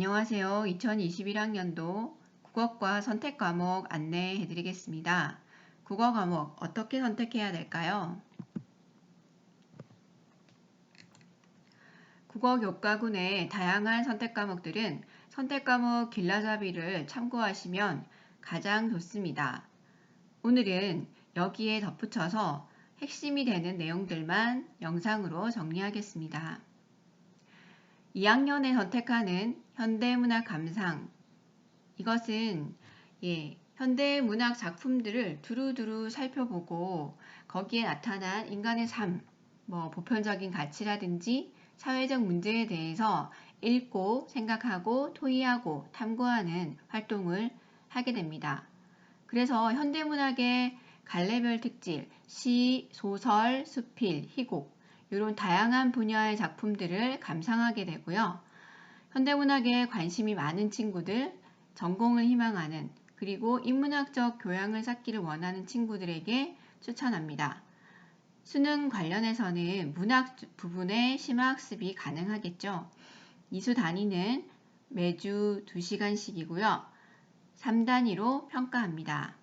안녕하세요. 2021학년도 국어과 선택 과목 안내해 드리겠습니다. 국어 과목 어떻게 선택해야 될까요? 국어 교과군의 다양한 선택 과목들은 선택 과목 길라잡이를 참고하시면 가장 좋습니다. 오늘은 여기에 덧붙여서 핵심이 되는 내용들만 영상으로 정리하겠습니다. 2학년에 선택하는 현대문학 감상 이것은 예, 현대문학 작품들을 두루두루 살펴보고 거기에 나타난 인간의 삶, 뭐 보편적인 가치라든지 사회적 문제에 대해서 읽고 생각하고 토의하고 탐구하는 활동을 하게 됩니다. 그래서 현대문학의 갈래별 특질, 시, 소설, 수필, 희곡 이런 다양한 분야의 작품들을 감상하게 되고요. 현대문학에 관심이 많은 친구들, 전공을 희망하는 그리고 인문학적 교양을 쌓기를 원하는 친구들에게 추천합니다. 수능 관련해서는 문학 부분의 심화학습이 가능하겠죠. 이수 단위는 매주 2시간씩이고요. 3단위로 평가합니다.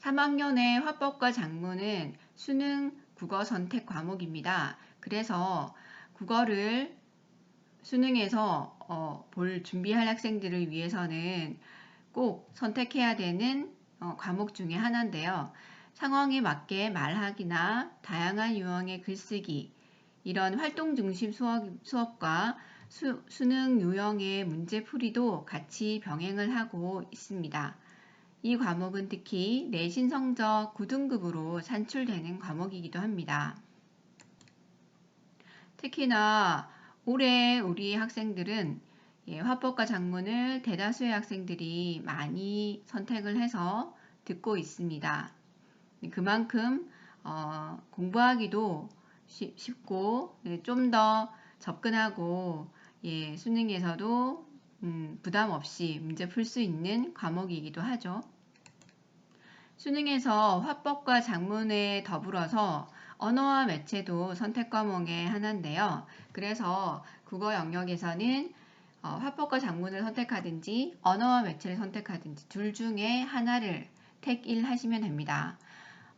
3학년의 화법과 작문은 수능 국어 선택 과목입니다. 그래서 국어를 수능에서 어, 볼 준비할 학생들을 위해서는 꼭 선택해야 되는 어, 과목 중에 하나인데요. 상황에 맞게 말하기나 다양한 유형의 글쓰기, 이런 활동 중심 수업, 수업과 수, 수능 유형의 문제풀이도 같이 병행을 하고 있습니다. 이 과목은 특히 내신 성적 9등급으로 산출되는 과목이기도 합니다. 특히나 올해 우리 학생들은 예, 화법과 작문을 대다수의 학생들이 많이 선택을 해서 듣고 있습니다. 그만큼 어, 공부하기도 쉽고 네, 좀더 접근하고 예, 수능에서도 음, 부담 없이 문제 풀 수 있는 과목이기도 하죠. 수능에서 화법과 작문에 더불어서 언어와 매체도 선택 과목의 하나인데요. 그래서 국어 영역에서는 어, 화법과 작문을 선택하든지 언어와 매체를 선택하든지 둘 중에 하나를 택1 하시면 됩니다.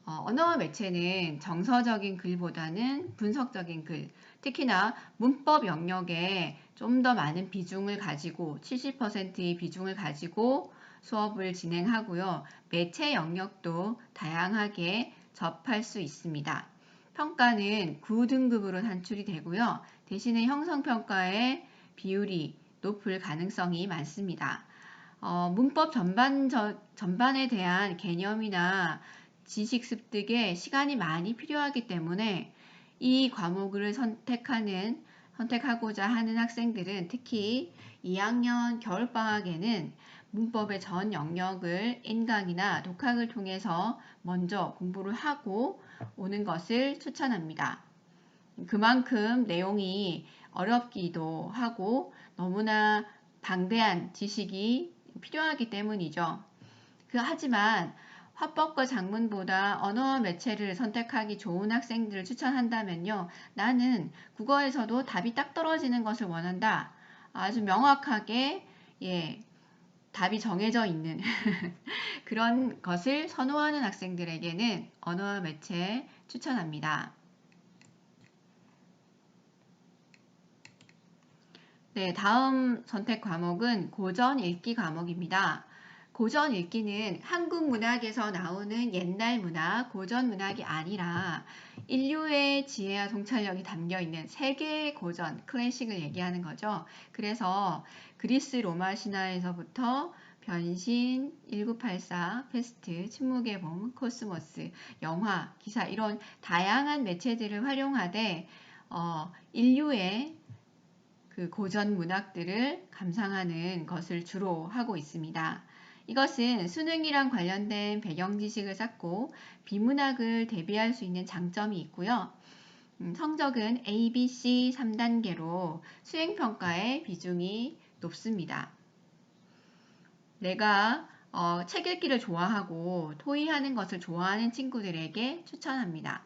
어, 언어와 매체는 정서적인 글보다는 분석적인 글, 특히나 문법 영역에 좀 더 많은 비중을 가지고 70%의 비중을 가지고 수업을 진행하고요. 매체 영역도 다양하게 접할 수 있습니다. 평가는 9등급으로 산출이 되고요. 대신에 형성평가의 비율이 높을 가능성이 많습니다. 어, 문법 전반, 저, 전반에 대한 개념이나 지식 습득에 시간이 많이 필요하기 때문에 이 과목을 선택하는 선택하고자 하는 학생들은 특히 2학년 겨울방학에는 문법의 전 영역을 인강이나 독학을 통해서 먼저 공부를 하고 오는 것을 추천합니다. 그만큼 내용이 어렵기도 하고 너무나 방대한 지식이 필요하기 때문이죠. 그 하지만 화법과 작문보다 언어와 매체를 선택하기 좋은 학생들을 추천한다면요. 나는 국어에서도 답이 딱 떨어지는 것을 원한다. 아주 명확하게 예, 답이 정해져 있는 그런 것을 선호하는 학생들에게는 언어와 매체 추천합니다. 네, 다음 선택 과목은 고전 읽기 과목입니다. 고전 읽기는 한국 문학에서 나오는 옛날 문학, 고전 문학이 아니라 인류의 지혜와 통찰력이 담겨 있는 세계의 고전, 클래식을 얘기하는 거죠. 그래서 그리스 로마 신화에서부터 변신, 1984, 페스트, 침묵의 봄, 코스모스, 영화, 기사 이런 다양한 매체들을 활용하되 어, 인류의 그 고전 문학들을 감상하는 것을 주로 하고 있습니다. 이것은 수능이랑 관련된 배경 지식을 쌓고 비문학을 대비할 수 있는 장점이 있고요. 음, 성적은 A, B, C 3단계로 수행평가의 비중이 높습니다. 내가 어, 책 읽기를 좋아하고 토의하는 것을 좋아하는 친구들에게 추천합니다.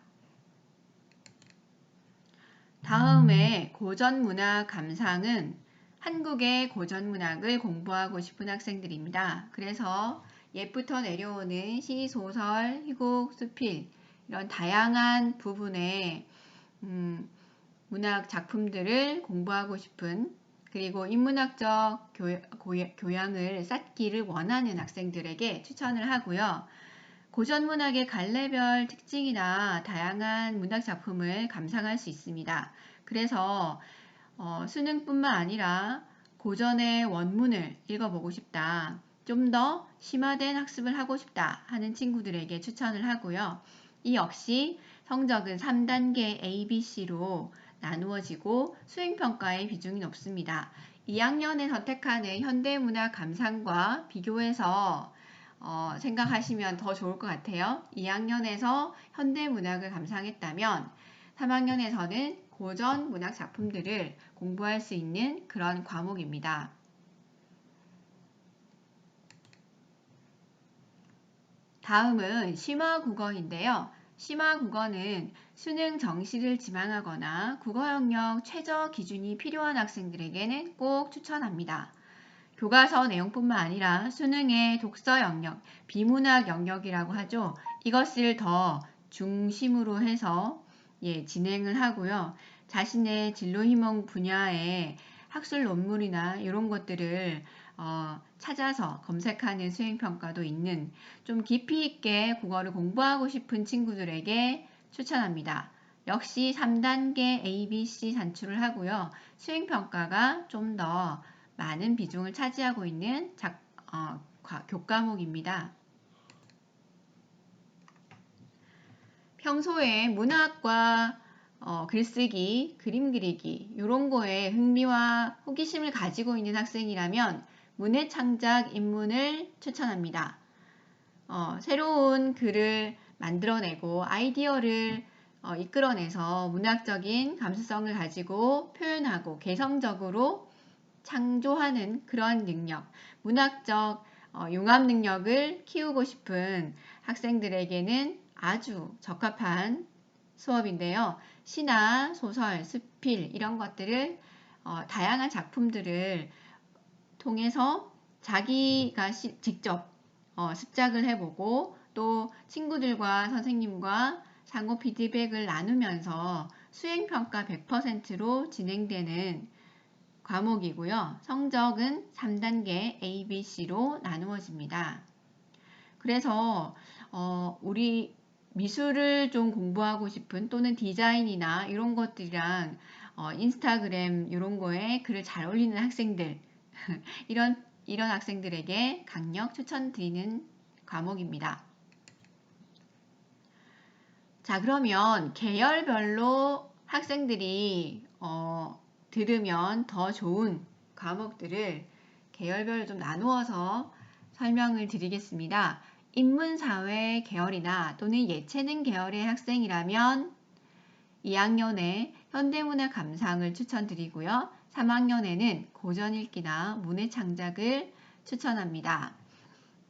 다음에 고전문학 감상은 한국의 고전 문학을 공부하고 싶은 학생들입니다. 그래서 옛부터 내려오는 시, 소설, 희곡, 수필 이런 다양한 부분의 음, 문학 작품들을 공부하고 싶은 그리고 인문학적 교, 양을 쌓기를 원하는 학생들에게 추천을 하고요. 고전 문학의 갈래별 특징이나 다양한 문학 작품을 감상할 수 있습니다. 그래서 어, 수능뿐만 아니라 고전의 원문을 읽어보고 싶다. 좀 더 심화된 학습을 하고 싶다 하는 친구들에게 추천을 하고요. 이 역시 성적은 3단계 ABC로 나누어지고 수행평가의 비중이 높습니다. 2학년에 선택하는 현대문학 감상과 비교해서 어, 생각하시면 더 좋을 것 같아요. 2학년에서 현대문학을 감상했다면 3학년에서는 고전 문학 작품들을 공부할 수 있는 그런 과목입니다. 다음은 심화 국어인데요. 심화 국어는 수능 정시를 지망하거나 국어 영역 최저 기준이 필요한 학생들에게는 꼭 추천합니다. 교과서 내용뿐만 아니라 수능의 독서 영역, 비문학 영역이라고 하죠. 이것을 더 중심으로 해서 예, 진행을 하고요. 자신의 진로 희망 분야의 학술 논문이나 이런 것들을 어, 찾아서 검색하는 수행평가도 있는 좀 깊이 있게 국어를 공부하고 싶은 친구들에게 추천합니다. 역시 3단계 ABC 산출을 하고요. 수행평가가 좀 더 많은 비중을 차지하고 있는 작, 어, 교과목입니다. 평소에 문학과 어, 글쓰기, 그림 그리기 이런 거에 흥미와 호기심을 가지고 있는 학생이라면 문해 창작 입문을 추천합니다. 어, 새로운 글을 만들어내고 아이디어를 어, 이끌어내서 문학적인 감수성을 가지고 표현하고 개성적으로 창조하는 그런 능력, 문학적 어, 융합 능력을 키우고 싶은 학생들에게는 아주 적합한 수업인데요. 시나 소설, 수필 이런 것들을 어, 다양한 작품들을 통해서 자기가 시, 직접 어, 습작을 해보고 또 친구들과 선생님과 상호 피드백을 나누면서 수행평가 100%로 진행되는 과목이고요. 성적은 3단계 ABC로 나누어집니다. 그래서 어, 우리 미술을 좀 공부하고 싶은 또는 디자인이나 이런 것들이랑 어, 인스타그램 이런 거에 글을 잘 올리는 학생들 이런 이런 학생들에게 강력 추천드리는 과목입니다. 자 그러면 계열별로 학생들이 어, 들으면 더 좋은 과목들을 계열별로 좀 나누어서 설명을 드리겠습니다. 인문사회 계열이나 또는 예체능 계열의 학생이라면 2학년에 현대문화 감상을 추천드리고요. 3학년에는 고전 읽기나 문해 창작을 추천합니다.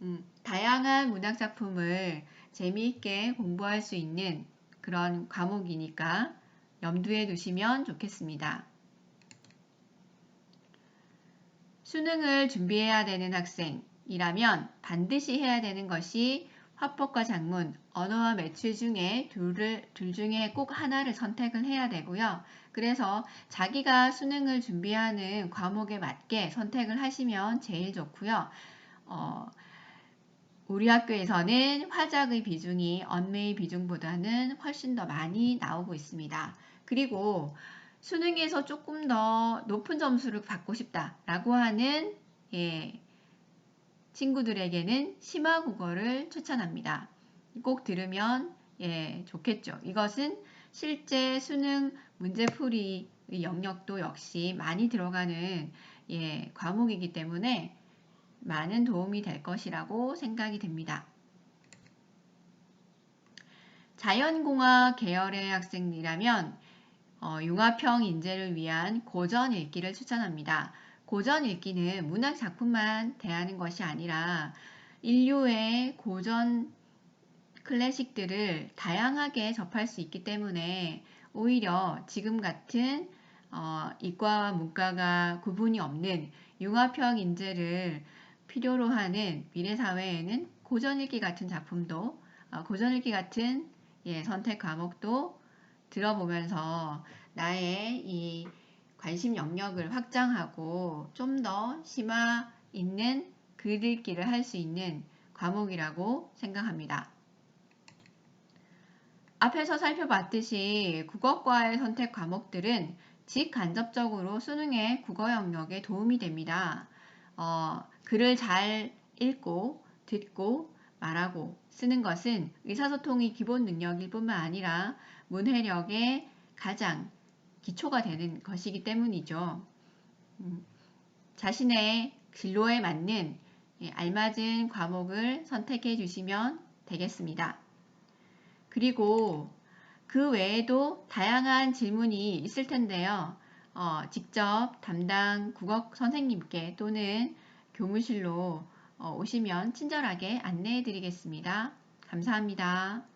음, 다양한 문학 작품을 재미있게 공부할 수 있는 그런 과목이니까 염두에 두시면 좋겠습니다. 수능을 준비해야 되는 학생 이라면 반드시 해야 되는 것이 화법과 작문, 언어와 매출 중에 둘을, 둘 중에 꼭 하나를 선택을 해야 되고요. 그래서 자기가 수능을 준비하는 과목에 맞게 선택을 하시면 제일 좋고요. 어, 우리 학교에서는 화작의 비중이 언매의 비중보다는 훨씬 더 많이 나오고 있습니다. 그리고 수능에서 조금 더 높은 점수를 받고 싶다라고 하는 예, 친구들에게는 심화 국어를 추천합니다. 꼭 들으면 예, 좋겠죠. 이것은 실제 수능 문제풀이의 영역도 역시 많이 들어가는 예, 과목이기 때문에 많은 도움이 될 것이라고 생각이 됩니다. 자연공학 계열의 학생이라면 어, 융합형 인재를 위한 고전 읽기를 추천합니다. 고전 읽기는 문학 작품만 대하는 것이 아니라 인류의 고전 클래식들을 다양하게 접할 수 있기 때문에 오히려 지금 같은 어, 이과와 문과가 구분이 없는 융합형 인재를 필요로 하는 미래 사회에는 고전읽기 같은 작품도 어, 고전읽기 같은 예, 선택 과목도 들어보면서 나의 이 관심 영역을 확장하고 좀 더 심화 있는 글 읽기를 할 수 있는 과목이라고 생각합니다. 앞에서 살펴봤듯이 국어과의 선택 과목들은 직간접적으로 수능의 국어 영역에 도움이 됩니다. 어, 글을 잘 읽고 듣고 말하고 쓰는 것은 의사소통이 기본 능력일 뿐만 아니라 문해력의 가장 기초가 되는 것이기 때문이죠. 음, 자신의 진로에 맞는 예, 알맞은 과목을 선택해 주시면 되겠습니다. 그리고 그 외에도 다양한 질문이 있을 텐데요. 어, 직접 담당 국어 선생님께 또는 교무실로 어, 오시면 친절하게 안내해 드리겠습니다. 감사합니다.